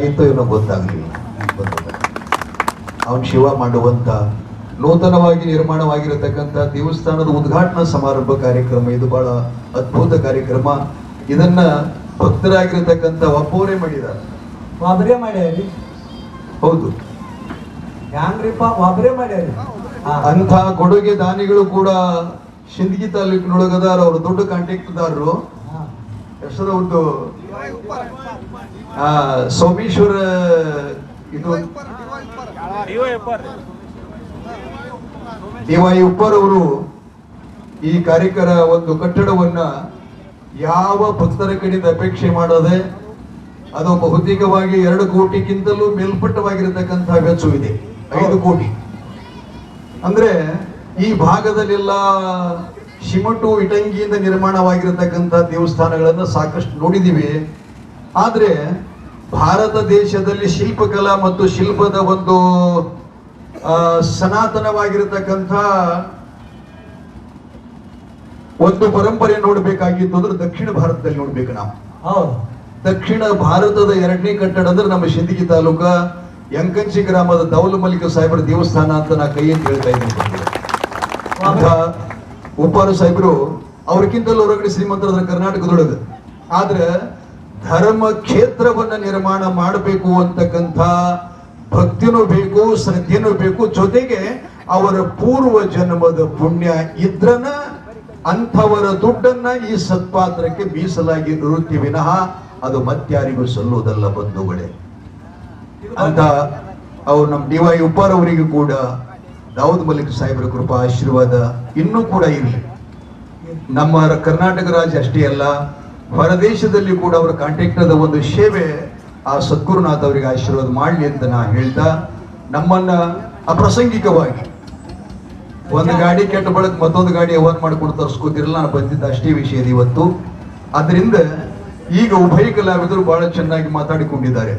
ಆಯ್ತೋ ಏನೋ ಗೊತ್ತಾಗಲಿಲ್ಲ ಅವನು ಶಿವ ಮಾಡುವಂತ ನೂತನವಾಗಿ ನಿರ್ಮಾಣವಾಗಿರತಕ್ಕಂಥ ದೇವಸ್ಥಾನದ ಉದ್ಘಾಟನಾ ಸಮಾರಂಭ ಕಾರ್ಯಕ್ರಮ ಇದು ಬಹಳ ಅದ್ಭುತ ಕಾರ್ಯಕ್ರಮ. ಇದನ್ನ ಭಕ್ತರಾಗಿರತಕ್ಕಂಥ ಒಬ್ಬರೇ ಮಾಡಿದ್ದಾರೆ. ಒಬ್ರೇ ಮಾಡ್ಯಾರಿ ಹೌದು. ಹ್ಯಾಂಗ್ರಿಪ್ಪ? ಒಬ್ಬರೇ ಮಾಡ್ಯಾರಿ ಆ ಅಂಥ ಕೊಡುಗೆ ದಾನಿಗಳು ಕೂಡ ಶಿಂದಗಿ ತಾಲೂಕಿನೊಳಗದಾರ ಅವರು ದೊಡ್ಡ ಕಾಂಟ್ಯಾಕ್ಟ್ದಾರರು. ಹೆಸರು ಒಂದು ಸೋಮೇಶ್ವರ, ಇದು ಡಿವೈ ಉಪ್ಪರ್ ಅವರು ಈ ಕಾರ್ಯಕರ ಒಂದು ಕಟ್ಟಡವನ್ನ ಯಾವ ಭಕ್ತರ ಕಡೆಯಿಂದ ಅಪೇಕ್ಷೆ ಮಾಡದೆ ಅದು ಬಹುತೇಕವಾಗಿ ಎರಡು ಕೋಟಿಗಿಂತಲೂ ಮೇಲ್ಪಟ್ಟವಾಗಿರತಕ್ಕಂತಹ ವೆಚ್ಚವಿದೆ ಐದು ಕೋಟಿ. ಅಂದ್ರೆ ಈ ಭಾಗದಲ್ಲೆಲ್ಲ ಶಿಮಟು ಇಟಂಗಿಯಿಂದ ನಿರ್ಮಾಣವಾಗಿರತಕ್ಕಂಥ ದೇವಸ್ಥಾನಗಳನ್ನು ಸಾಕಷ್ಟು ನೋಡಿದ್ದೀವಿ. ಆದರೆ ಭಾರತ ದೇಶದಲ್ಲಿ ಶಿಲ್ಪಕಲಾ ಮತ್ತು ಶಿಲ್ಪದ ಒಂದು ಸನಾತನವಾಗಿರತಕ್ಕಂಥ ಒಂದು ಪರಂಪರೆ ನೋಡಬೇಕಾಗಿತ್ತು ಅಂದ್ರೆ ದಕ್ಷಿಣ ಭಾರತದಲ್ಲಿ ನೋಡ್ಬೇಕು ನಾವು. ಹೌದು. ದಕ್ಷಿಣ ಭಾರತದ ಎರಡನೇ ಕಟ್ಟಡ ಅಂದ್ರೆ ನಮ್ಮ ಶಿಂದಗಿ ತಾಲೂಕ ಯಂಕಂಚಿ ಗ್ರಾಮದ ದೌಲ ಮಲ್ಲಿಕ ಸಾಹೇಬರ ದೇವಸ್ಥಾನ ಅಂತ ನಾ ಕೈ ಅಂತ ಹೇಳ್ತಾ ಇದ್ದೀನಿ. ಉಪ್ಪಾರು ಸಾಹೇಬರು ಅವ್ರಕ್ಕಿಂತಲೂ ಹೊರಗಡೆ ಶ್ರೀಮಂತರಾದ ಕರ್ನಾಟಕದೊಳಗೆ. ಆದ್ರೆ ಧರ್ಮ ಕ್ಷೇತ್ರವನ್ನ ನಿರ್ಮಾಣ ಮಾಡಬೇಕು ಅಂತಕ್ಕಂಥ ಭಕ್ತಿನೂ ಬೇಕು, ಶ್ರದ್ಧೆನೂ ಬೇಕು. ಜೊತೆಗೆ ಅವರ ಪೂರ್ವ ಜನ್ಮದ ಪುಣ್ಯ ಇದ್ರನ ಅಂಥವರ ದುಡ್ಡನ್ನ ಈ ಸತ್ಪಾತ್ರಕ್ಕೆ ಮೀಸಲಾಗಿ ನಿರುತ್ತಿ ವಿನಃ ಅದು ಮತ್ಯಾರಿಗೂ ಸಲ್ಲುವುದಲ್ಲ ಬಂಧುಗಳೇ. ಅಂತ ಅವ್ರು ನಮ್ಮ ಡಿ ವೈ ಉಪ್ಪಾರವರಿಗೂ ಕೂಡ ದಾವೂದ್ ಮಲ್ಲಿಕ್ ಸಾಹೇಬರ ಕೃಪಾ ಆಶೀರ್ವಾದ ಇನ್ನೂ ಕೂಡ ಇರಲಿ. ನಮ್ಮ ಕರ್ನಾಟಕ ರಾಜ್ಯ ಅಷ್ಟೇ ಅಲ್ಲ, ಹೊರದೇಶದಲ್ಲಿ ಕೂಡ ಅವರ ಕಾಂಟ್ಯಾಕ್ಟದ ಒಂದು ಸೇವೆ ಆ ಸದ್ಗುರುನಾಥ್ ಅವರಿಗೆ ಆಶೀರ್ವಾದ ಮಾಡಲಿ ಅಂತ ನಾ ಹೇಳ್ತಾ, ನಮ್ಮನ್ನ ಅಪ್ರಾಸಂಗಿಕವಾಗಿ ಒಂದು ಗಾಡಿ ಕೆಟ್ಟ ಬಳಕ ಮತ್ತೊಂದು ಗಾಡಿ ಅವನ್ ಮಾಡ್ಕೊಂಡು ತರಿಸ್ಕೋತಿರಲ್ಲ ನಾನು ಬಂದಿದ್ದ ಅಷ್ಟೇ ವಿಷಯ ಇವತ್ತು. ಅದರಿಂದ ಈಗ ಉಭಯ ಕಲಾವಿದರು ಬಹಳ ಚೆನ್ನಾಗಿ ಮಾತಾಡಿಕೊಂಡಿದ್ದಾರೆ.